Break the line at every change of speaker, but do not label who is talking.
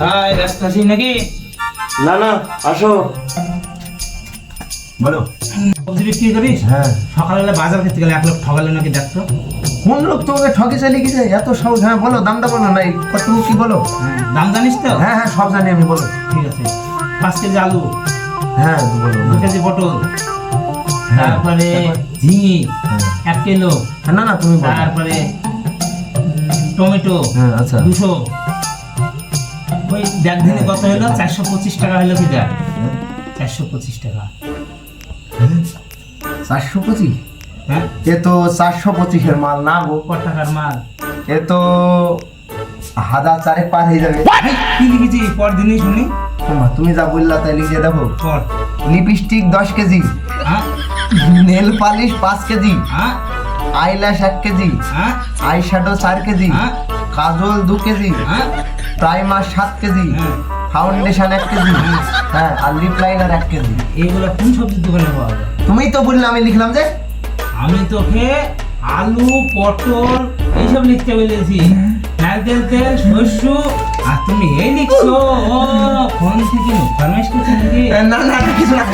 High ব্যস্ত আছিস নাকি?
না না আসো।
বলো। সবজি বিক্রি করিস?
হ্যাঁ।
সকালবেলা বাজার করতে গেলে এক লোক ঠকালে নাকি দেখছ
কোন লোক তোমাকে ঠকে চালি গেছে এত সহজ হ্যাঁ বলো দামটা বলো না কতটুকু কি বলো?
দাম জানিস তো?
হ্যাঁ হ্যাঁ সব জানি আমি বলো।
ঠিক আছে। পাঁচ কেজি আলু
হ্যাঁ বলো
দু কেজি পটল
হ্যাঁ,
তারপরে? ঝিঙে
হ্যাঁ।
এক কিলো
হ্যাঁ, না না তুমি
তারপরে টমেটো
হ্যাঁ আচ্ছা।
দুশো। ওই দেখ দিনে কত হলো? চারশো পঁচিশ টাকা হলো কি দেখ? চারশো পঁচিশ টাকা।
চারশো পঁচিশ?
হ্যাঁ।
এ তো চারশো পঁচিশের মাল না গো।
ক টাকার মাল?
এ তো হাজার চারেক পার হয়ে যাবে।
কি লিখেছি? পর দিনই শুনি।
ওমা, তুমি যা বললা তাই লিখে দেখো। লিপস্টিক দশ কেজি।
হ্যাঁ।
নেল পালিশ পাঁচ কেজি।
হ্যাঁ।
আইল্যাশ এক কেজি।
হ্যাঁ।
আই শ্যাডো চার কেজি।
হ্যাঁ।
কাজল দু কেজি
হ্যাঁ?
প্রাইমার সাত কেজি
হ্যাঁ।
ফাউন্ডেশন এক কেজি হ্যাঁ। আর লিপ লাইনার এক কেজি।
এইগুলো কোন সবজির দোকানে পাওয়া যায়?
তুমিই তো বললে আমি লিখলাম যে
আমি তোকে আলু পটল এইসব লিখতে বলেছি। নারকেল তেল শস্য আর তুমি এই লিখছো। ও ফোন থেকে? ফরমেশ করছ
না না, কিছু না।